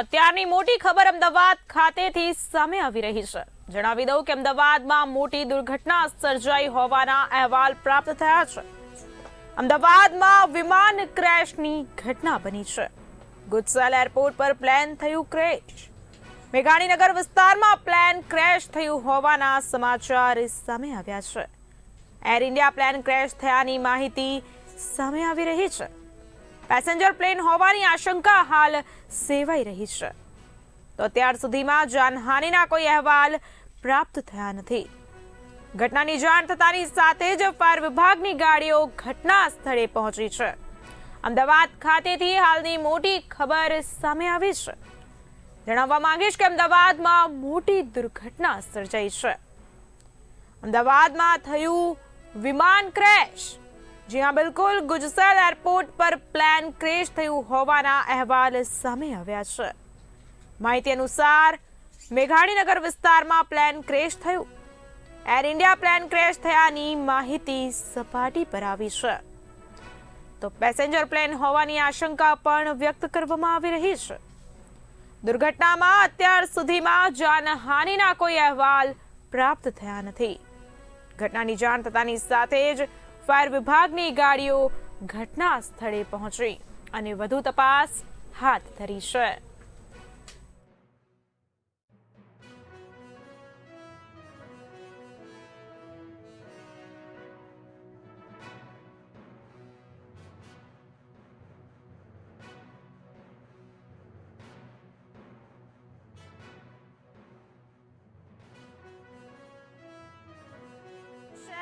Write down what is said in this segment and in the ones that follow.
અત્યારની મોટી ખબર અમદાવાદ ખાતેથી સામે આવી રહી છે. જણાવી દઉં કે અમદાવાદમાં મોટી દુર્ઘટના સર્જાઈ હોવાના અહેવાલ પ્રાપ્ત થયા છે. અમદાવાદમાં વિમાન ક્રેશની ઘટના બની છે. ગુજસેલ એરપોર્ટ પર પ્લેન થયું ક્રેશ. મેઘાણીનગર વિસ્તારમાં પ્લેન ક્રેશ થયું હોવાના સમાચાર સામે આવ્યા છે. એર ઇન્ડિયા પ્લેન ક્રેશ થયાની માહિતી સામે આવી રહી છે. પેસેન્જર પ્લેન હોવાની આશંકા હાલ સેવાઈ રહી છે. તો અત્યાર સુધીમાં જાનહાનિના કોઈ અહેવાલ પ્રાપ્ત થયા નથી. ઘટનાની જાણ થતાની સાથે જ ફાયર વિભાગની ગાડીઓ ઘટના સ્થળે પહોંચી છે. અમદાવાદ ખાતેથી હાલની મોટી ખબર સામે આવી છે. જણાવવા માંગીશ કે અમદાવાદમાં મોટી દુર્ઘટના સર્જાઈ છે. અમદાવાદમાં થયું વિમાન ક્રેશ. જ્યાં બિલકુલ. ગુજસેલ એરપોર્ટ પર પ્લેન ક્રેશ થયું હોવાના અહેવાલ સામે આવ્યા છે. માહિતી અનુસાર, મેઘાણીનગર વિસ્તારમાં પ્લેન ક્રેશ થયું. એર ઇન્ડિયા પ્લેન ક્રેશ થયાની માહિતી સપાટી પર આવી છે. તો પેસેન્જર પ્લેન હોવાની આશંકા પણ વ્યક્ત કરવામાં આવી રહી છે. દુર્ઘટનામાં અત્યાર સુધીમાં જાનહાનિના કોઈ અહેવાલ પ્રાપ્ત થયા નથી. ઘટનાની જાણ થતાની સાથે જ ફાયર વિભાગની ગાડીઓ ઘટના સ્થળે પહોંચી અને વધુ તપાસ હાથ ધરી છે.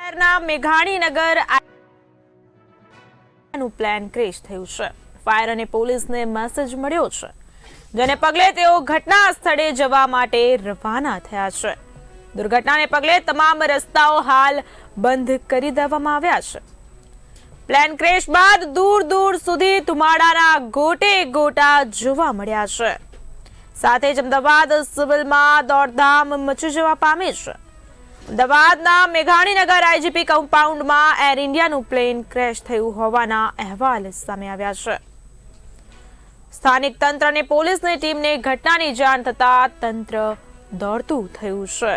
શહેરના મેઘાણીનગર પ્લાન ક્રેશ થયું છે. ફાયર અને પોલીસને મેસેજ મળ્યો છે. જેને પગલે તેઓ ઘટના સ્થળે જવા માટે રવાના થયા છે. દુર્ઘટનાને પગલે તમામ રસ્તાઓ હાલ બંધ કરી દેવામાં આવ્યા છે. પ્લેન ક્રેશ બાદ દૂર દૂર સુધી ધુમાડાના ગોટે ગોટા જોવા મળ્યા છે. સાથે જ અમદાવાદ સિવિલમાં દોડધામ મચી જવા પામી છે. અમદાવાદના મેઘાણીનગર આઈજીપી કમ્પાઉન્ડમાં એર ઇન્ડિયાનું પ્લેન ક્રેશ થયું હોવાના અહેવાલ સામે આવ્યા છે. સ્થાનિક તંત્ર અને પોલીસની ટીમને ઘટનાની જાણ થતા તંત્ર દોડતું થયું છે.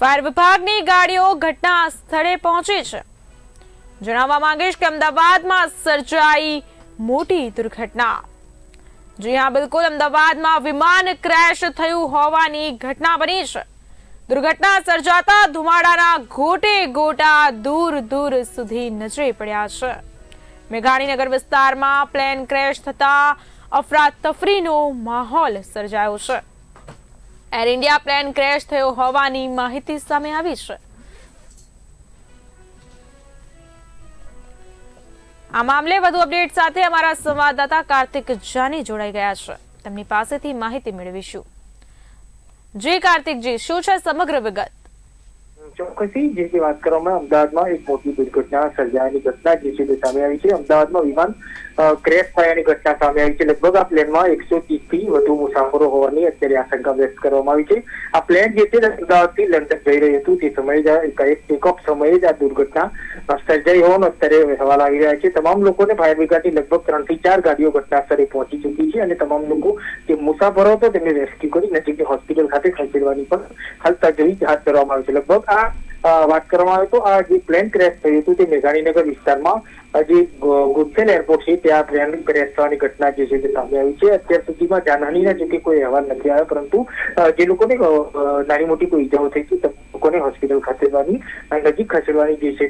ફાયર વિભાગની ગાડીઓ ઘટના સ્થળે પહોંચી છે. જણાવવા માંગીશ કે અમદાવાદમાં સર્જાઈ મોટી દુર્ઘટના. જી હા, બિલકુલ. અમદાવાદમાં વિમાન ક્રેશ થયું હોવાની ઘટના બની છે. દુર્ઘટના સર્જાતા ધુમાડાના ગોટે ગોટા દૂર દૂર સુધી નજરે પડ્યા છે. મેઘાણીનગર વિસ્તારમાં પ્લેન ક્રેશ થતા અફરાતફરીનો માહોલ સર્જાયો છે. એર ઇન્ડિયા પ્લેન ક્રેશ થયો હોવાની માહિતી સામે આવી છે. આ મામલે વધુ અપડેટ સાથે અમારા સંવાદદાતા કાર્તિક જાની જોડાઈ ગયા છે. તેમની પાસેથી માહિતી મેળવીશું. જી કાર્તિકજી, શું છે સમગ્ર વિગત? ચોક્કસી જે કે વાત કરવામાં અમદાવાદમાં એક મોટી દુર્ઘટના સર્જાયાની ઘટના જે છે તે સામે આવી છે. અમદાવાદમાં વિમાન ક્રેશ થયાની ઘટના સામે આવી છે. લગભગ આ પ્લેનમાં એકસો થી વધુ મુસાફરો હોવાની અત્યારે આશંકા વ્યક્ત કરવામાં આવી છે. આ પ્લેન જે તે અમદાવાદથી લંડન જઈ રહ્યું હતું, તે સમયે જ આ એક ટેકઓફ સમયે જ આ દુર્ઘટના સર્જાઈ હોવાનો અત્યારે અહેવાલ આવી રહ્યા છે. તમામ લોકોને ફાયર બ્રિગેડની લગભગ ત્રણથી ચાર ગાડીઓ ઘટનાસ્થળે પહોંચી ચૂકી છે અને તમામ લોકો જે મુસાફરો હતો તેમને રેસ્ક્યુ કરી નજીકની હોસ્પિટલ ખાતે ખસેડવાની પણ હાલ તજવીજ હાથ ધરવામાં આવી છે. લગભગ આ વાત કરવામાં આવે તો આ જે પ્લેન ક્રેશ થયું હતું તે મેઘાણીનગર વિસ્તારમાં જે ગુજસેલ એરપોર્ટ છે, ત્યાં પ્લેન ક્રેશ થવાની ઘટના જે છે તે સામે આવી છે. અત્યાર સુધીમાં જાનહાનીના જો કે કોઈ અહેવાલ નથી આવ્યો, પરંતુ જે લોકોને નાની મોટી કોઈ ઈજાઓ થઈ છે લોકોને હોસ્પિટલ ખસેડવાની નજીક ખસેડવાની જે છે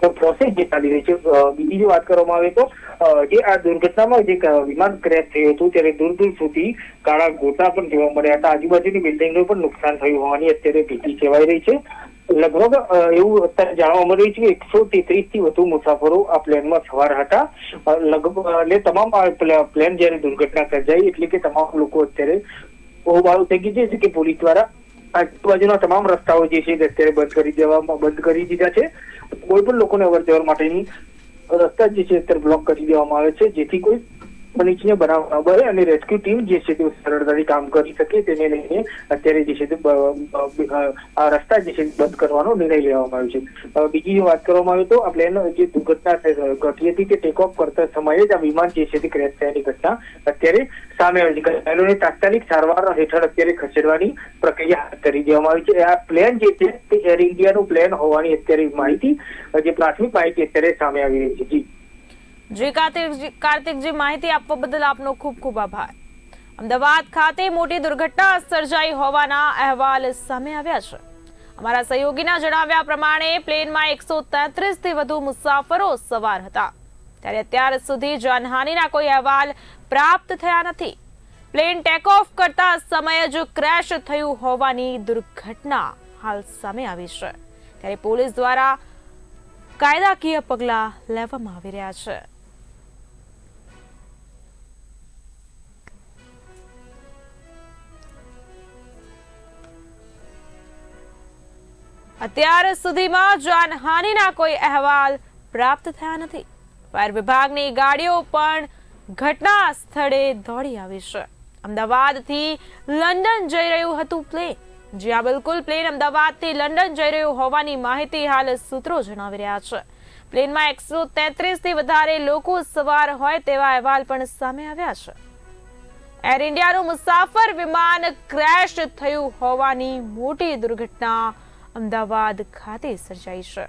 તે પ્રોસેસ જે ચાલી રહી છે બીજી જો વાત કરવામાં આવે તો જે આ દુર્ઘટનામાં જે વિમાન ક્રેશ થયું હતું, ત્યારે દૂર દૂર સુધી કાળા ગોટા પણ જોવા મળ્યા હતા. આજુબાજુની બિલ્ડિંગનું પણ નુકસાન થયું હોવાની અત્યારે ભીતિ સેવાઈ રહી છે. લગભગ એવું અત્યારે જાણવા મળી રહ્યું છે કે એકસો તેત્રીસથી વધુ મુસાફરો આ પ્લેનમાં સવાર હતા. લગભગ, એટલે તમામ પ્લેન જયારે દુર્ઘટના સર્જાઈ એટલે કે તમામ લોકો અત્યારે બહુ બારું થઈ ગઈ છે કે પોલીસ દ્વારા આજુબાજુના તમામ રસ્તાઓ જે છે અત્યારે બંધ કરી દેવામાં, બંધ કરી દીધા છે. કોઈ પણ લોકોને અવર જવર માટેની રસ્તા જે છે અત્યારે બ્લોક કરી દેવામાં આવે છે, જેથી કોઈ અનિચ્છનીય બનાવ ન અને રેસ્ક્યુ ટીમ જે છે તે સરળતાથી કામ કરી શકે તેને લઈને અત્યારે જે છે તે આ રસ્તા જે છે બંધ કરવાનો નિર્ણય લેવામાં આવ્યો છે. બીજી વાત કરવામાં આવે તો આ પ્લેન જે દુર્ઘટના ઘટી હતી તે ટેક ઓફ કરતા સમયે જ આ વિમાન જે છે તે ક્રેશ થયાની ઘટના અત્યારે સામે આવી ઘાયલોને તાત્કાલિક સારવાર હેઠળ અત્યારે ખસેડવાની પ્રક્રિયા હાથ ધરી દેવામાં આવી છે. આ પ્લેન જે છે તે એર ઇન્ડિયાનું પ્લેન હોવાની અત્યારે માહિતી, જે પ્રાથમિક માહિતી અત્યારે સામે આવી રહી છે. જી. જી કાર્તિકજી કાર્તિકજી માહિતી આપવા બદલ આપનો ખૂબ ખૂબ આભાર. અમદાવાદ ખાતે મોટી દુર્ઘટના સર્જાઈ હોવાના અહેવાલ સામે આવ્યા છે. અમારા સહયોગીના જણાવ્યા પ્રમાણે પ્લેનમાં એકસો તેત્રીસથી વધુ મુસાફરો સવાર હતા. ત્યારે અત્યાર સુધી જાનહાનિના કોઈ અહેવાલ પ્રાપ્ત થયા નથી. પ્લેન ટેક ઓફ કરતા સમયે જ ક્રેશ થયું હોવાની દુર્ઘટના હાલ સામે આવી છે. ત્યારે પોલીસ દ્વારા કાયદાકીય પગલાં લેવામાં આવી રહ્યા છે. અત્યાર સુધીમાં જાનહાનિના કોઈ અહેવાલ પ્રાપ્ત થયા નથી. ફાયર વિભાગની ગાડીઓ પણ ઘટના સ્થળે દોડી આવી છે. અમદાવાદથી લંડન જઈ રહ્યું હતું પ્લેન. જ્યાં બિલકુલ પ્લેન અમદાવાદથી લંડન જઈ રહ્યું હોવાની માહિતી હાલ સૂત્રો જણાવી રહ્યા છે. પ્લેનમાં એકસો તેત્રીસથી વધારે લોકો સવાર હોય તેવા અહેવાલ પણ સામે આવ્યા છે. એર ઇન્ડિયાનું મુસાફર વિમાન ક્રેશ થયું હોવાની મોટી દુર્ઘટના અમદાવાદ ખાતે સર્જાઈ છે.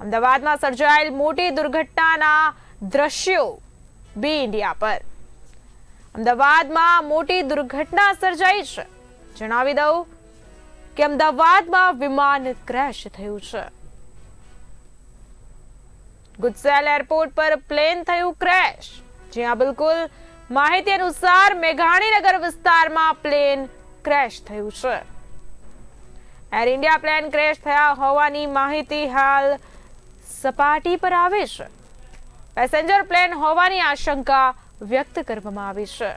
અમદાવાદમાં સર્જાયેલ મોટી દુર્ઘટનાના દ્રશ્યો બી ઇન્ડિયા પર. અમદાવાદમાં મોટી દુર્ઘટના સર્જાઈ છે. જણાવી દઉં કે અમદાવાદમાં વિમાન ક્રેશ થયું છે. ગુજસેલ એરપોર્ટ પર પ્લેન થયું ક્રેશ. જ્યાં બિલકુલ માહિતી અનુસાર મેઘાણીનગર વિસ્તારમાં પ્લેન ક્રેશ થયું છે. એર ઇન્ડિયા પ્લેન ક્રેશ થયા હોવાની માહિતી હાલ સપાટી પર આવે છે. પેસેન્જર પ્લેન હોવાની આશંકા વ્યક્ત કરવામાં આવી છે.